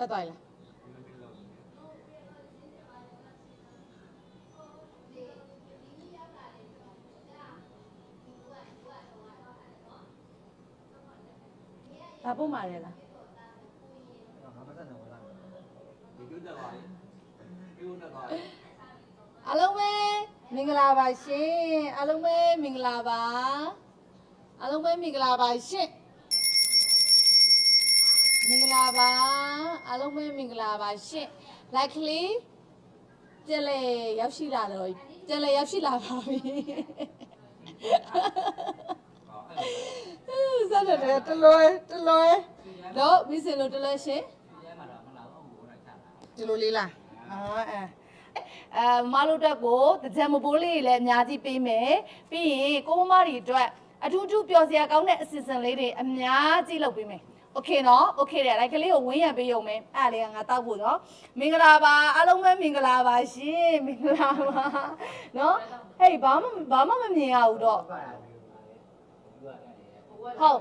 တက်သွားလားဒါပုံမာလေလားငါမဆက်နေဝလာဒီကျတက်ပါလေဒီကျတက်ပါလေအားလုံးပဲမင်္ဂလာပါရှင်အားလုံးပဲမင်္ဂလာပါအားလုံးပဲမင်္ဂလာပါရှင် မင်္ဂလာပါအားလုံးပဲမင်္ဂလာပါရှင်လိုက်ကလေးကြက်လေရောက်ရှိလာတော့ကြက်လေရောက်ရှိလာပါပြီစတဲ့တလွဲတလွဲတော့ပြီးစင်လို့တလွဲရှင်ရဲမှာတော့မလာဘူးဟိုကချတာဒီလိုလေးလားအာအဲအဲမမတို့အတွက်ကိုတကြံမပိုးလေးတွေလည်းအများကြီးပေးမယ်ပြီးရင်ကိုမမတွေအတွက်အထူးထူးပျော်စရာကောင်းတဲ့အစီအစဉ်လေးတွေအများကြီးလုပ်ပေးမယ် โอเคနော်โอเคတယ်လိုက်ကလေးကိုဝင်းရံပေးရုံပဲအဲ့ဒါလေးကငါတောက်ဖို့နော်မင်္ဂလာပါအားလုံးပဲမင်္ဂလာပါရှင်မင်္ဂလာပါနော်ဟေးဘာမှဘာမှမမြင်ရဘူးတော့ ပါတာဒီလိုပါလေ ဟုတ်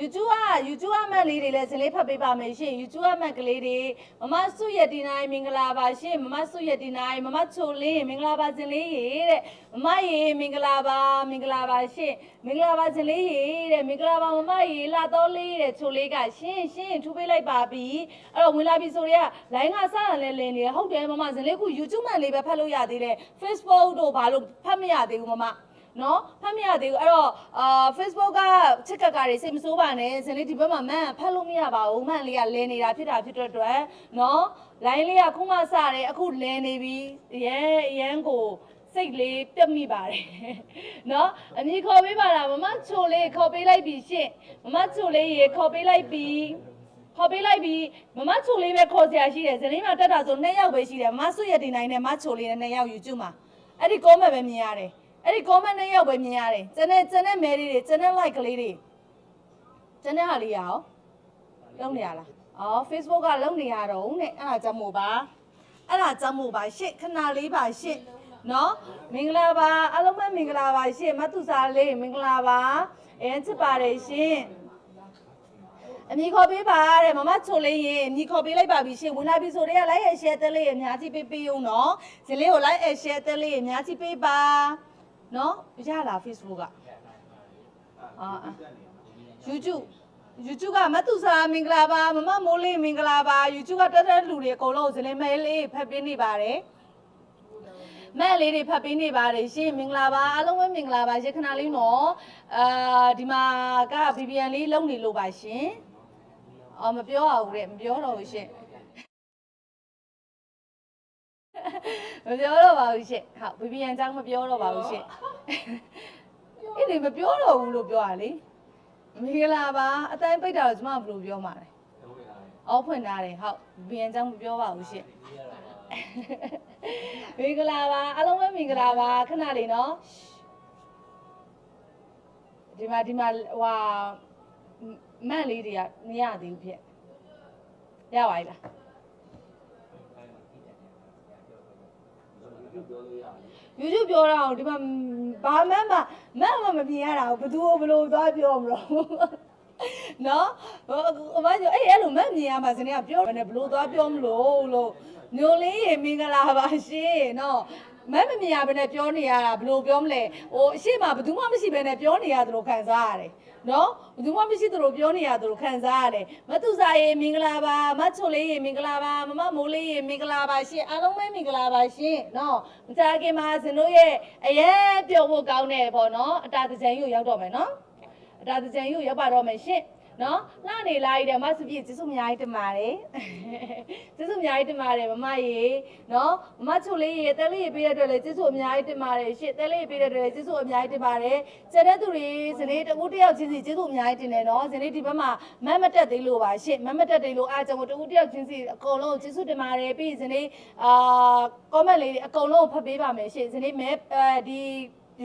YouTube က YouTube အမှတ်လေးတွေလည်းဇင်လေးဖတ်ပေးပါမယ်ရှင် YouTube အမှတ်ကလေးတွေမမစုရတီနိုင်မင်္ဂလာပါရှင်မမစုရတီနိုင်မမချိုလင်းမင်္ဂလာပါဇင်လေးရေတဲ့မမရေမင်္ဂလာပါမင်္ဂလာပါရှင်မင်္ဂလာပါဇင်လေးရေတဲ့မင်္ဂလာပါမမရေလာတော့လေးတဲ့ချိုလေးကရှင်ရှင်ထူပေးလိုက်ပါပြီအဲ့တော့ဝင်လာပြီဆိုတော့လိုင်းကစရလဲလင်းနေဟုတ်တယ်မမဇင်လေးက YouTube မှလေးပဲဖတ်လို့ရသေးတယ် Facebook တို့ဘာလို့ဖတ်မရသေးဘူးမမ နော်ဖတ်မရသေးဘူးအဲ့တော့အာ Facebook ကချက်ကတ်ကားတွေစိတ်မဆိုးပါနဲ့ဇင်လေးဒီဘက်မှာမန်ဖတ်လို့မရပါဘူးမန်လေးကလင်းနေတာဖြစ်တာဖြစ်တဲ့အတွက်နော် line လေးကခုမှစတယ်အခုလင်းနေပြီရဲအရန်ကိုစိတ်လေးပြတ်မိပါတယ်နော်အမီခေါ်ပေးပါလားမမချိုလေးခေါ်ပေးလိုက်ပြီရှင့်မမချိုလေးရေခေါ်ပေးလိုက်ပြီခေါ်ပေးလိုက်ပြီမမချိုလေးပဲခေါ်စရာရှိတယ်ဇင်လေးမှာတက်တာဆို2ယောက်ပဲရှိတယ်မမဆွရတင်နိုင်နဲ့မချိုလေးနဲ့2ယောက် YouTube မှာအဲ့ဒီ comment ပဲမြင်ရတယ် အဲ့ဒီ comment နဲ့ရောက်ပဲမြင်ရတယ်ကျန်တဲ့ကျန်တဲ့ mail တွေကျန်တဲ့ like ကလေးတွေကျန်တဲ့ဟာလေးရအောင်လုံးနေရလားအော် Facebook ကလုံးနေရတော့ဦးနဲ့အဲ့ဒါကြောင့်မို့ပါအဲ့ဒါကြောင့်မို့ပါရှစ်ခဏလေးပါရှစ်နော်မင်္ဂလာပါအားလုံးပဲမင်္ဂလာပါရှစ်မတ်သူစားလေးမင်္ဂလာပါအရင်ချစ်ပါတယ်ရှင်အမီခေါ်ပေးပါတဲ့မမချိုလေးရေအမီခေါ်ပေးလိုက်ပါပြီရှင်ဝင်လာပြီဆိုတော့ like and share တက်လေးအများကြီးပေးပေးအောင်နော်ဇင်လေးကို like and share တက်လေးအများကြီးပေးပါ နော်ရလား Facebook ကအာအာ YouTube YouTube ကမတူစာမင်္ဂလာပါမမမိုးလေးမင်္ဂလာပါ YouTube ကတက်တက်လူတွေအကုန်လုံးဇလင်မဲလေးဖတ်ပေးနေပါတယ်မဲ့လေးတွေဖတ်ပေးနေပါတယ်ရှင်မင်္ဂလာပါအားလုံးပဲမင်္ဂလာပါရခဏလေးနော်အာဒီမှာက VPN လေးလုံနေလို့ပါရှင်အော်မပြောအောင်တဲ့မပြောတော့ဘူးရှင် မပြောတော့ပါဘူးရှင်ဟုတ် VPN အကြောင်းမပြောတော့ပါဘူးရှင်အဲ့ဒီမပြောတော့ဘူးလို့ပြောရလေမင်္ဂလာပါအတိုင်းပိတ်တာတော့ကျမဘယ်လိုပြောမှာလဲဟုတ်ကဲ့လားအော်ဖွင့်ထားတယ်ဟုတ် VPN အကြောင်းမပြောပါဘူးရှင်မင်္ဂလာပါအားလုံးပဲမင်္ဂလာပါခဏလေးနော်ဒီမှာဒီမှာဟွာမန့်လေးတွေကမရသေးဘူးဖြစ်ရပါပြီလား ပြောလို့ရတယ် YouTube ပြောတာကိုဒီမှာဘာမှမမတ်မမမြင်ရတာကိုဘသူဘလို့သွားပြောမလို့နော်ဟိုအမကြီးအဲ့အဲ့လိုမတ်မြင်ရမှာစနေကပြောတယ်ဘလို့သွားပြောမလို့လို့ညိုလေးရေမင်္ဂလာပါရှင်နော် မတ်မမြင်ရဘဲနဲ့ပြောနေရတာဘလို့ပြောမလဲဟိုအရှိမဘသူမှမရှိဘဲနဲ့ပြောနေရတယ်လို့ခံစားရတယ်နော်ဘသူမှမရှိသလိုပြောနေရတယ်လို့ခံစားရတယ်မတူစာရေမင်္ဂလာပါမတ်ချိုလေးရေမင်္ဂလာပါမမမိုးလေးရေမင်္ဂလာပါရှင်အားလုံးပဲမင်္ဂလာပါရှင်နော်မကြခင်မှာဇင်တို့ရဲ့အရင်ပြောဖို့ကောင်းတယ်ပေါ့နော်အတာတကြံကြီးကိုရောက်တော့မယ်နော်အတာတကြံကြီးကိုရောက်ပါတော့မယ်ရှင် နော်လှနေလိုက်တယ်မဆူပြည့်ကျေးဇူးအများကြီးတင်ပါတယ်ကျေးဇူးအများကြီးတင်ပါတယ်မမရေနော်မမချိုလေးရေတဲလေးရေပေးတဲ့အတွက်လည်းကျေးဇူးအများကြီးတင်ပါတယ်ရှင်တဲလေးရေပေးတဲ့အတွက်လည်းကျေးဇူးအများကြီးတင်ပါတယ်ကျန်တဲ့သူတွေဇနီးတဦးတစ်ယောက်ချင်းစီကျေးဇူးအများကြီးတင်တယ်နော်ဇနီးဒီဘက်မှာမတ်မတက်သေးလို့ပါရှင်မတ်မတက်သေးလို့အားကြောင့်တဦးတစ်ယောက်ချင်းစီအကုန်လုံးကျေးဇူးတင်ပါတယ်ပြီးဇနီးအာ comment လေးတွေအကုန်လုံးဖတ်ပေးပါမယ်ရှင်ဇနီးမဲအဲဒီ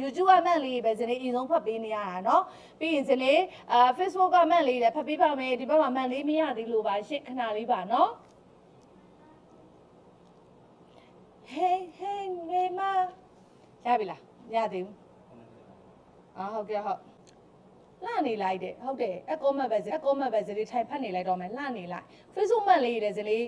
YouTube ကမှန်လေးပဲဇနေအရင်ဆုံးဖတ်ပေးနေရတာเนาะပြီးရင်ဇနေအာ Facebook ကမှန်လေးလည်းဖတ်ပေးပါမယ်ဒီဘက်မှာမှန်လေးမရသေးလို့ပါရှင့်ခဏလေးပါเนาะ Hey hey မေမရပြီလားရသေးဘူးအာဟုတ်ကဲ့ဟုတ် လှနေလိုက်တဲ့ဟုတ်တယ်အကောမတ်ပဲဇအကောမတ်ပဲဇလေးထိုင်ဖတ်နေလိုက်တော့မယ်လှနေလိုက် Facebook မှတ်လေးတွေလည်းဇလေး